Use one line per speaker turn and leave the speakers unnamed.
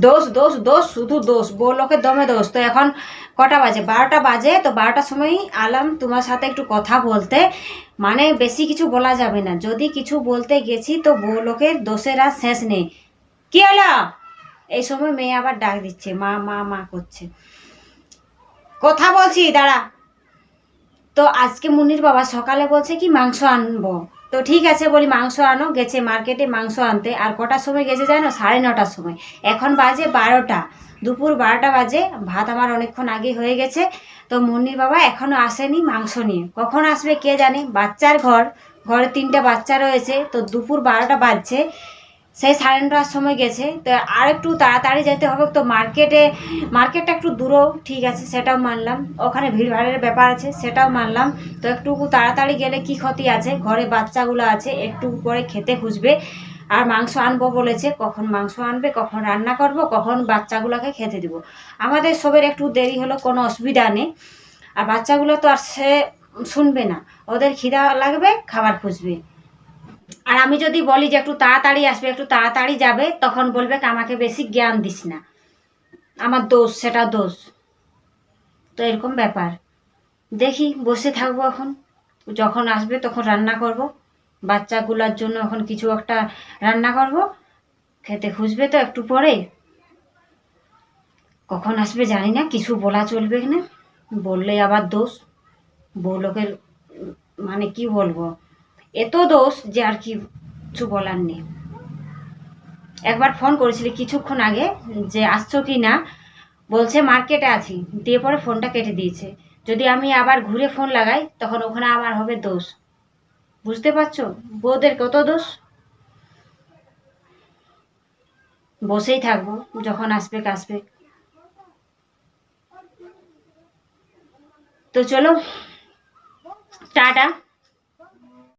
দোষ দোষ দোষ, শুধু দোষ। বউ লোকের দমে দোষ। তো এখন কটা বাজে? বারোটা বাজে, তো বারোটার সময় আলাম তোমার সাথে একটু কথা বলতে। মানে বেশি কিছু বলা যাবে না। যদি কিছু বলতে গেছি, তো বউ লোকের দোষের আর শেষ নেই। কি হলো? এই সময় মেয়ে আবার ডাক দিচ্ছে, মা মা মা করছে। কথা বলছি, দাঁড়া। তো আজকে মুনির বাবা সকালে বলছে কি, মাংস আনব। তো ঠিক আছে বলি মাংস আনো, গেছে মার্কেটে মাংস আনতে। আর কটার সময় গেছে জানো? সাড়ে নটার সময়। এখন বাজে বারোটা। দুপুর বারোটা বাজে। ভাত আমার অনেকক্ষণ আগে হয়ে গেছে। তো মুন্নির বাবা এখনও আসেনি মাংস নিয়ে। কখন আসবে কে জানে? বাচ্চার ঘর। ঘরে তিনটা বাচ্চা রয়েছে। তো দুপুর বারোটা বাজছে। সেই সাড়ে নটার সময় গেছে, তো আর একটু তাড়াতাড়ি যেতে হবে, তো মার্কেটে, মার্কেটটা একটু দূরও, ঠিক আছে, সেটাও মানলাম। ওখানে ভিড়ভাড়ের ব্যাপার আছে, সেটাও মানলাম। তো একটু তাড়াতাড়ি গেলে কি ক্ষতি আছে? ঘরে বাচ্চাগুলো আছে, একটু করে খেতে খুঁজবে। আর মাংস আনব বলেছে, কখন মাংস আনবে, কখন রান্না করব, কখন বাচ্চাগুলোকে খেতে দিব। আমাদের সবের একটু দেরি হলো, কোনো অসুবিধা নেই। আর বাচ্চাগুলো তো আর সে শুনবে না। ওদের খিদা লাগবে, খাবার খুঁজবে। আর আমি যদি বলি যে একটু তাড়াতাড়ি আসবে, একটু তাড়াতাড়ি যাবে, তখন বলবে আমাকে বেশি জ্ঞান দিস না। আমার দোষ, সেটা দোষ। তো এরকম ব্যাপার। দেখি, বসে থাকব এখন। যখন আসবে তখন রান্না করব। বাচ্চাগুলোর জন্য এখন কিছু একটা রান্না করব। খেতে খুঁজবে তো একটু পরে। কখন আসবে জানি না, কিছু বলা চলবে না। বললে আবার দোষ। বউ লোকের মানে কি বলব? এত দোষ যে আর কি কিছু বলার নেই। একবার ফোন করেছিলি কিছুক্ষণ আগে যে, আসছো কি না? বলছে, মার্কেটে আছি। দিয়ে পরে ফোনটা কেটে দিয়েছে। যদি আমি আবার ঘুরে ফোন লাগাই, তখন ওখানে আমার হবে দোষ। বুঝতে পারছ? বউদের কত দোষ? বসেই থাকব, যখন আসবে আসবে তো চলো, টাটা।